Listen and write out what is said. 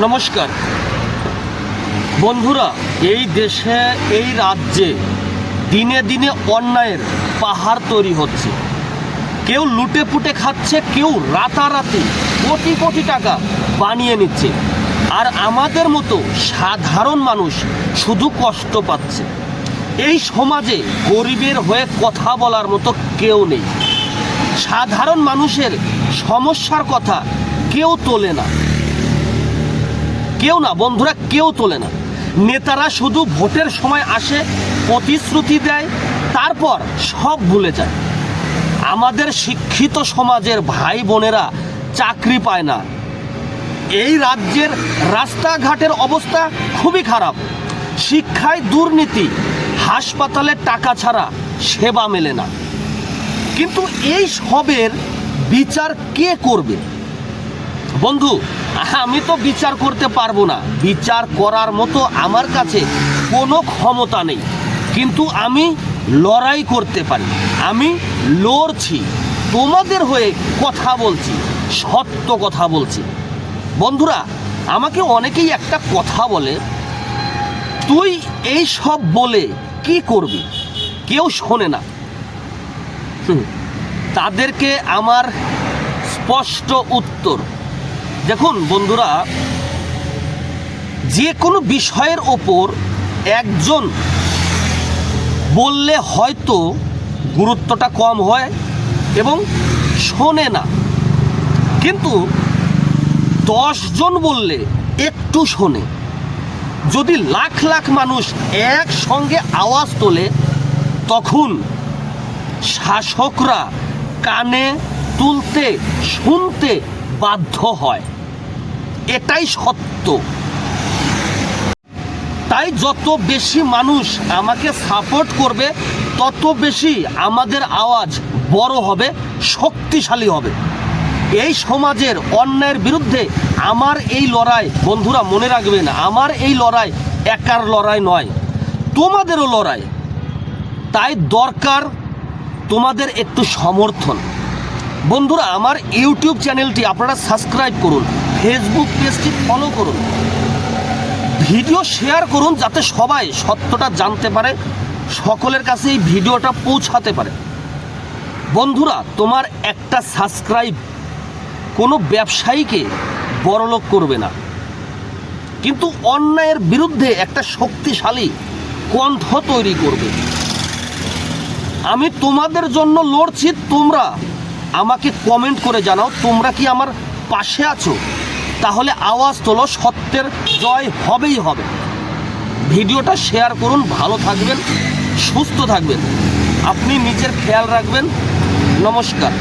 নমস্কার। বন্ধুরা, এই দেশে, এই রাজ্যে দিনে দিনে অন্যায়ের পাহাড় তৈরি হচ্ছে। কেউ লুটে পুটে খাচ্ছে, কেউ রাতারাতি কোটি কোটি টাকা বানিয়ে নিচ্ছে। আর আমাদের মতো সাধারণ মানুষ শুধু কষ্ট পাচ্ছে। এই সমাজে গরিবের হয়ে কথা বলার মতো কেউ নেই। সাধারণ মানুষের সমস্যার কথা কেউ তোলে না। কেউ না, বন্ধুরা কেউ তোলে না। নেতারা শুধু ভোটের সময় আসে, প্রতিশ্রুতি দেয়, তারপর সব ভুলে যায়। আমাদের শিক্ষিত সমাজের ভাই বোনেরা চাকরি পায় না। এই রাজ্যের রাস্তাঘাটের অবস্থা খুবই খারাপ। শিক্ষায় দুর্নীতি, হাসপাতালে টাকা ছাড়া সেবা মেলে না। কিন্তু এই সবের বিচার কে করবে? বন্ধু, আমি তো বিচার করতে পারব না। বিচার করার মতো আমার কাছে কোনো ক্ষমতা নেই। কিন্তু আমি লড়াই করতে পারি। আমি লড়ছি। তোমাদের হয়ে কথা বলছি, সত্য কথা বলছি। বন্ধুরা, আমাকে অনেকেই একটা কথা বলে, তুই এই সব বলে কি করবি? কেউ শোনে না। তাদেরকে আমার স্পষ্ট উত্তর দেখুন, বন্ধুরা, যে কোনো বিষয়ের ওপর একজন বললে হয়তো গুরুত্বটা কম হয় এবং শোনে না। কিন্তু দশজন বললে একটু শোনে। যদি লাখ লাখ মানুষ একসঙ্গে আওয়াজ তোলে, তখন শাসকরা কানে তুলতে, শুনতে বাধ্য হয়। এটাই সত্য। তাই যত বেশি মানুষ আমাকে সাপোর্ট করবে, তত বেশি আমাদের আওয়াজ বড় হবে, শক্তিশালী হবে। এই সমাজের অন্যায়ের বিরুদ্ধে আমার এই লড়াই, বন্ধুরা মনে রাখবেন, আমার এই লড়াই একার লড়াই নয়, তোমাদেরও লড়াই। তাই দরকার তোমাদের একটু সমর্থন। বন্ধুরা, আমার ইউটিউব চ্যানেলটি আপনারা সাবস্ক্রাইব করুন ফেসবুক পেজটি ফলো করুন ভিডিও শেয়ার করুন যাতে সবাই সত্যটা জানতে পারে, সকলের কাছে এই ভিডিওটা পৌঁছাতে পারে। বন্ধুরা, তোমার একটা সাবস্ক্রাইব কোনো ব্যবসায়ীকে বড়লোক করবে না। কিন্তু অন্যায়ের বিরুদ্ধে একটা শক্তিশালী কণ্ঠ তৈরি করবে। আমি তোমাদের জন্য লড়ছি, তোমরা আমাকে কমেন্ট করে জানাও, তোমরা কি আমার পাশে আছো? তাহলে আওয়াজ তোলো, সত্যের জয় হবেই হবে। ভিডিওটা শেয়ার করুন, ভালো থাকবেন, সুস্থ থাকবেন। আপনি নিজের খেয়াল রাখবেন। নমস্কার।